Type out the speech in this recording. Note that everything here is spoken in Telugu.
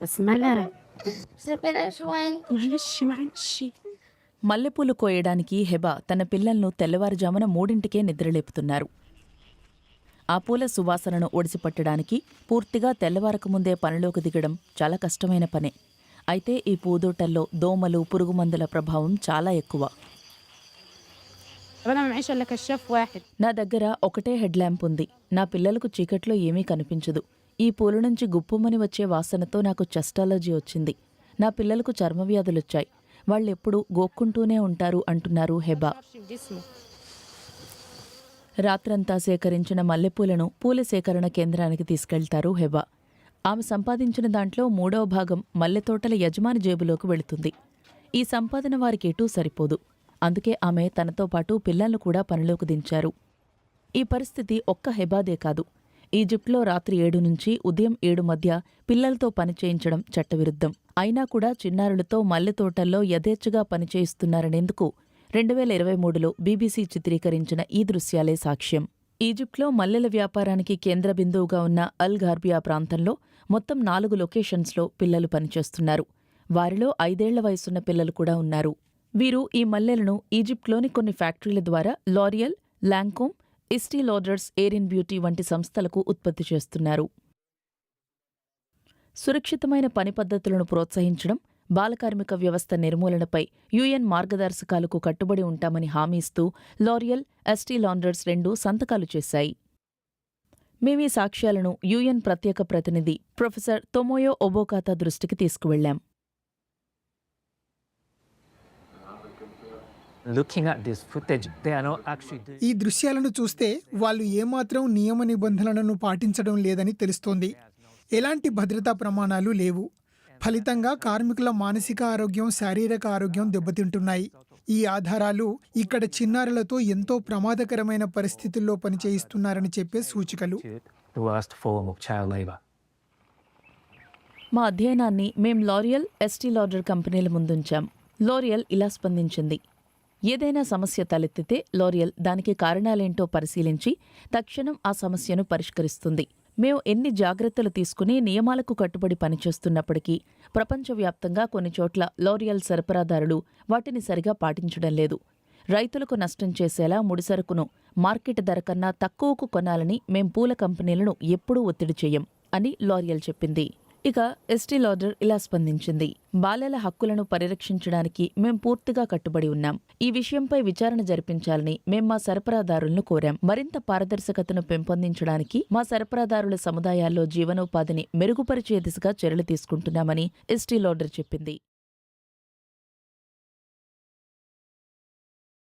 بس ملا سيبنا شوي معلش معلش మల్లెపూలు కోయడానికి హెబా తన పిల్లలను తెల్లవారుజామున మూడింటికే నిద్రలేపుతున్నారు ఆ పూల సువాసనను ఒడిసిపట్టడానికి పూర్తిగా తెల్లవారకముందే పనిలోకి దిగడం చాలా కష్టమైన పనే అయితే ఈ పూదోటల్లో దోమలు పురుగుమందుల ప్రభావం చాలా ఎక్కువ طب انا ما معيش الا كشاف واحد నా దగ్గర ఒకటే హెడ్ ల్యాంప్ ఉంది నా పిల్లలకు చీకట్లో ఏమీ కనిపించదు ఈ పూల నుంచి గుప్పుమని వచ్చే వాసనతో నాకు చెస్టాలజీ వచ్చింది. నా పిల్లలకు చర్మ వ్యాధులు వచ్చాయి వాళ్ళెప్పుడు గోక్కుంటూనే ఉంటారు అంటున్నారు హెబా. రాత్రంతా సేకరించిన మల్లెపూలను పూల సేకరణ కేంద్రానికి తీసుకెళ్తారు హెబా. ఆమె సంపాదించిన దాంట్లో మూడవ భాగం మల్లెతోటల యజమాని జేబులోకి వెళుతుంది. ఈ సంపాదన వారికి ఎటూ సరిపోదు. అందుకే ఆమె తనతో పాటు పిల్లలను కూడా పనిలోకి దించారు. ఈ పరిస్థితి ఒక్క హెబాదే కాదు. ఈజిప్ట్లో రాత్రి ఏడు నుంచి ఉదయం ఏడు మధ్య పిల్లలతో పనిచేయించడం చట్టవిరుద్ధం. అయినా కూడా చిన్నారులతో మల్లె తోటల్లో యథేచ్ఛగా పనిచేయిస్తున్నారనేందుకు రెండు వేల ఇరవై మూడులో బీబీసీ చిత్రీకరించిన ఈ దృశ్యాలే సాక్ష్యం. ఈజిప్ట్లో మల్లెల వ్యాపారానికి కేంద్ర బిందువుగా ఉన్న అల్ గార్బియా ప్రాంతంలో మొత్తం నాలుగు లొకేషన్స్లో పిల్లలు పనిచేస్తున్నారు. వారిలో ఐదేళ్ళ వయసున్న పిల్లలు కూడా ఉన్నారు. వీరు ఈ మల్లెలను ఈజిప్ట్లోని కొన్ని ఫ్యాక్టరీల ద్వారా L'Oreal Lancome Estee Lauders air in beauty వంటి సంస్థలకు ఉత్పత్తి చేస్తున్నారు. సురక్షితమైన పని పద్ధతులను ప్రోత్సహించడం బాలకార్మిక వ్యవస్థ నిర్మూలనపై యుఎన్ మార్గదర్శకాలకు కట్టుబడి ఉంటామని హామీ ఇస్తూ లారియల్ ఎస్టీ లాండర్స్ రెండు సంతకాలు చేశాయి. మేమీ సాక్ష్యాలను యుఎన్ ప్రత్యేక ప్రతినిధి ప్రొఫెసర్ తొమోయో ఒబోకాతా దృష్టికి తీసుకువెళ్ళాం ఈ దృశ్యాలను చూస్తే వాళ్ళు ఏమాత్రం నియమ నిబంధనలను పాటించడం లేదని తెలుస్తోంది. ఎలాంటి భద్రతా ప్రమాణాలు లేవు. ఫలితంగా కార్మికుల మానసిక ఆరోగ్యం శారీరక ఆరోగ్యం దెబ్బతింటున్నాయి. ఈ ఆధారాలు ఇక్కడ చిన్నారులతో ఎంతో ప్రమాదకరమైన పరిస్థితుల్లో పనిచేయిస్తున్నారని చెప్పే సూచికలు. మా అధ్యయనాన్ని మేం లారియల్ ఎస్టీ లాడర్ కంపెనీల ముందుంచాం. లారియల్ ఇలా స్పందించింది. ఏదైనా సమస్య తలెత్తితే లోరియల్ దానికి కారణాలేంటో పరిశీలించి తక్షణం ఆ సమస్యను పరిష్కరిస్తుంది. మేము ఎన్ని జాగ్రత్తలు తీసుకుని నియమాలకు కట్టుబడి పనిచేస్తున్నప్పటికీ ప్రపంచవ్యాప్తంగా కొన్ని చోట్ల లోరియల్ సరఫరాదారులు వాటిని సరిగా పాటించడం లేదు. రైతులకు నష్టం చేసేలా ముడిసరుకును మార్కెట్ ధర కన్నా తక్కువకు కొనాలని మేం పూల కంపెనీలను ఎప్పుడూ ఒత్తిడి చేయం అని లారియల్ చెప్పింది. ఇక ఎస్టీ లాడర్ ఇలా స్పందించింది. బాలల హక్కులను పరిరక్షించడానికి మేం పూర్తిగా కట్టుబడి ఉన్నాం. ఈ విషయంపై విచారణ జరిపించాలని మేం మా సరఫరాదారులను కోరాం. మరింత పారదర్శకతను పెంపొందించడానికి మా సరఫరాదారుల సముదాయాల్లో జీవనోపాధిని మెరుగుపరిచే దిశగా చర్యలు తీసుకుంటున్నామని ఎస్టీ లాడర్ చెప్పింది.